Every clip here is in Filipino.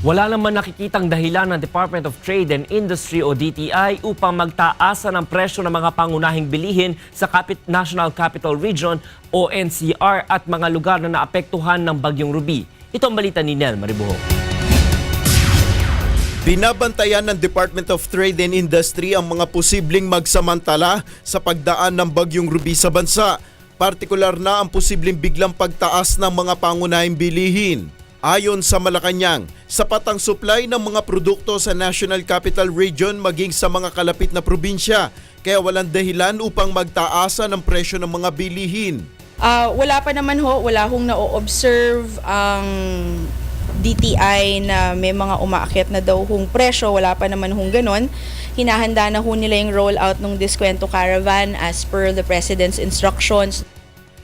Wala naman nakikitang dahilan ng Department of Trade and Industry o DTI upang magtaasa ng presyo ng mga pangunahing bilihin sa Capit- National Capital Region o NCR at mga lugar na naapektuhan ng Bagyong Ruby. Ito ang balita ni Nel Maribuho. Binabantayan ng Department of Trade and Industry ang mga posibleng magsamantala sa pagdaan ng bagyong Ruby sa bansa. Partikular na ang posibleng biglang pagtaas ng mga pangunahing bilihin. Ayon sa Malacanang, sapat ang supply ng mga produkto sa National Capital Region maging sa mga kalapit na probinsya, kaya walang dahilan upang magtaasa ng presyo ng mga bilihin. Ah, wala pa naman ho, wala hong na-observe ang DTI na may mga umaakyat na daw hong presyo, wala pa naman hong ganon. Hinahanda na ho nila yung rollout ng Diskwento Caravan as per the President's instructions.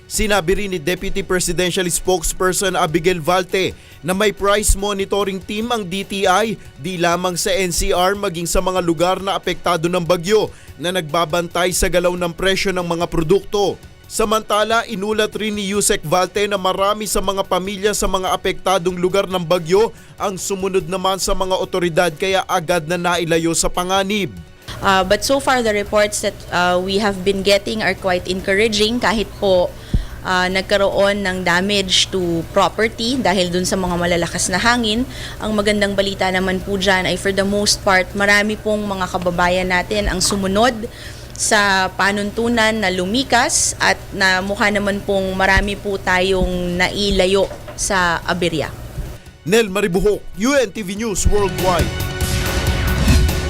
Sinabi rin ni Deputy Presidential Spokesperson Abigail Valte na may price monitoring team ang DTI di lamang sa NCR maging sa mga lugar na apektado ng bagyo na nagbabantay sa galaw ng presyo ng mga produkto. Samantala, inulat rin ni Yusek Valte na marami sa mga pamilya sa mga apektadong lugar ng bagyo ang sumunod naman sa mga otoridad kaya agad na nailayo sa panganib. Uh, but so far, the reports that uh, we have been getting are quite encouraging kahit po uh, nagkaroon ng damage to property dahil dun sa mga malalakas na hangin. Ang magandang balita naman po dyan ay for the most part, marami pong mga kababayan natin ang sumunod sa panuntunan na lumikas at na mukha naman pong marami po tayong nailayo sa aberya. Nel Maribuhok, UNTV News Worldwide.